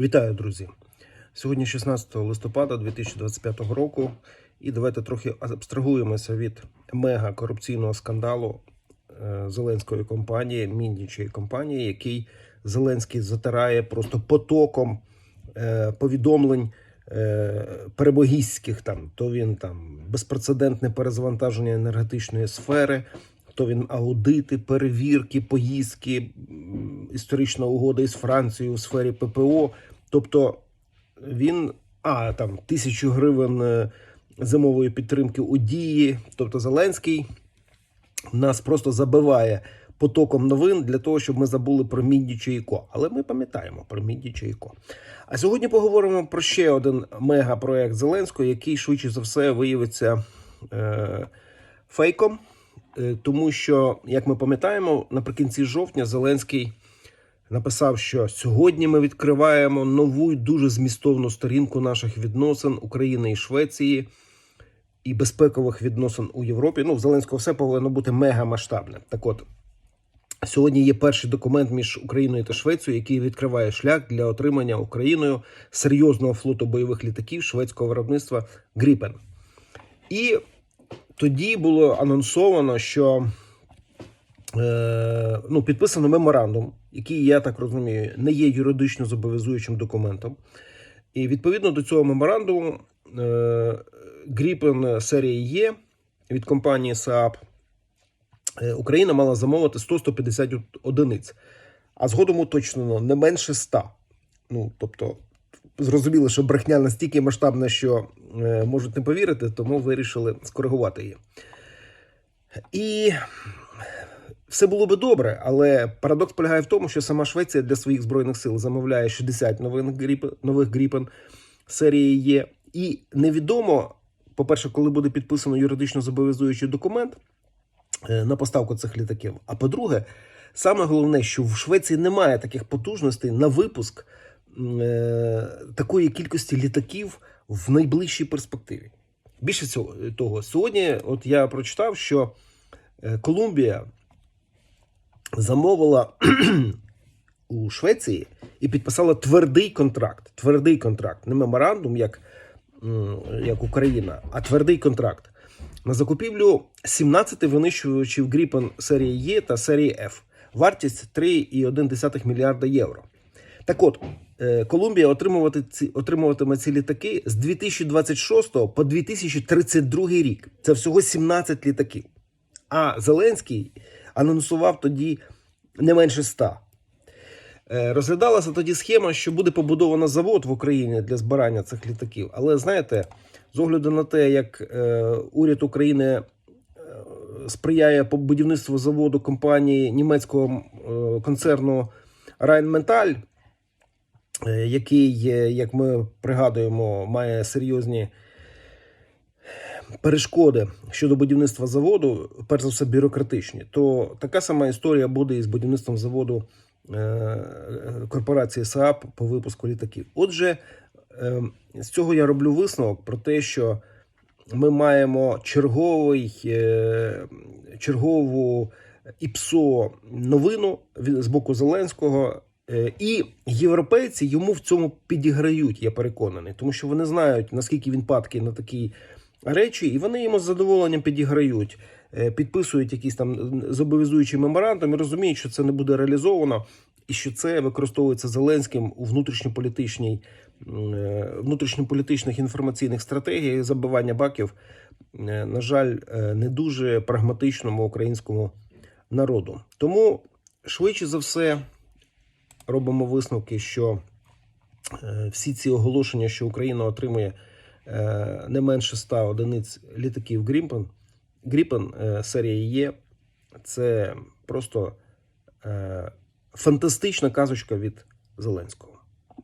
Вітаю, друзі! Сьогодні 16 листопада 2025 року, і давайте трохи абстрагуємося від мега корупційного скандалу е, Зеленської компанії, міндічої компанії, який Зеленський затирає просто потоком е, повідомлень е, перебогістських. Там то він там безпрецедентне перезвантаження енергетичної сфери. То він аудити, перевірки, поїздки, історична угода із Францією у сфері ППО. Тобто він а там тисячу гривень е, зимової підтримки у дії. Тобто Зеленський нас просто забиває потоком новин для того, щоб ми забули про Мінді Чайко. Але ми пам'ятаємо про Мінді Чайко. А сьогодні поговоримо про ще один мегапроект Зеленського, який швидше за все виявиться е, фейком. Е, Тому що, як ми пам'ятаємо, наприкінці жовтня Зеленський написав, що сьогодні ми відкриваємо нову і дуже змістовну сторінку наших відносин України і Швеції і безпекових відносин у Європі. Ну, в Зеленського все повинно бути мегамасштабне. Так от. Сьогодні є перший документ між Україною та Швецією, який відкриває шлях для отримання Україною серйозного флоту бойових літаків шведського виробництва Гріпен. І тоді було анонсовано, що ну, підписано меморандум, який, я так розумію, не є юридично зобов'язуючим документом. І відповідно до цього меморандуму е, Гріпен серії Є від компанії Saab е, Україна мала замовити 100-150 одиниць, а згодом уточнено не менше 100. Ну, тобто, зрозуміло, що брехня настільки масштабна, що е, можуть не повірити, тому вирішили скоригувати її. І все було би добре, але парадокс полягає в тому, що сама Швеція для своїх збройних сил замовляє 60 нових гріпен, нових гріпен серії є. І невідомо, по-перше, коли буде підписано юридично зобов'язуючий документ е, на поставку цих літаків. А по-друге, саме головне, що в Швеції немає таких потужностей на випуск е, такої кількості літаків в найближчій перспективі. Більше цього того, сьогодні, от я прочитав, що е, Колумбія замовила у Швеції і підписала твердий контракт. Твердий контракт, не меморандум, як, як Україна, а твердий контракт на закупівлю 17 винищувачів Gripen серії Є та серії F. Вартість 3,1 мільярда євро. Так от, е, Колумбія отримувати ці, отримуватиме ці літаки з 2026 по 2032 рік. Це всього 17 літаків. А Зеленський анонсував тоді не менше 100. Е, Розглядалася тоді схема, що буде побудовано завод в Україні для збирання цих літаків. Але знаєте, з огляду на те, як е, уряд України е, сприяє по будівництву заводу компанії німецького концерну Rheinmetall, який, як ми пригадуємо, має серйозні перешкоди щодо будівництва заводу, перш за все бюрократичні, то така сама історія буде і з будівництвом заводу е, корпорації Saab по випуску літаків. Отже, е, з цього я роблю висновок про те, що ми маємо черговий, е, чергову ІПСО новину з боку Зеленського. І європейці йому в цьому підіграють, я переконаний, тому що вони знають, наскільки він падкий на такі речі, і вони йому з задоволенням підіграють, е, підписують якісь там зобов'язуючі меморандум і розуміють, що це не буде реалізовано, і що це використовується Зеленським у внутрішньополітичній, е, внутрішньополітичних інформаційних стратегіях забивання баків, е, на жаль, не дуже прагматичному українському народу. Тому швидше за все робимо висновки, що всі ці оголошення, що Україна отримує не менше 100 одиниць літаків Гріпен, Гріпен Серія серії Є, це просто е, фантастична казочка від Зеленського.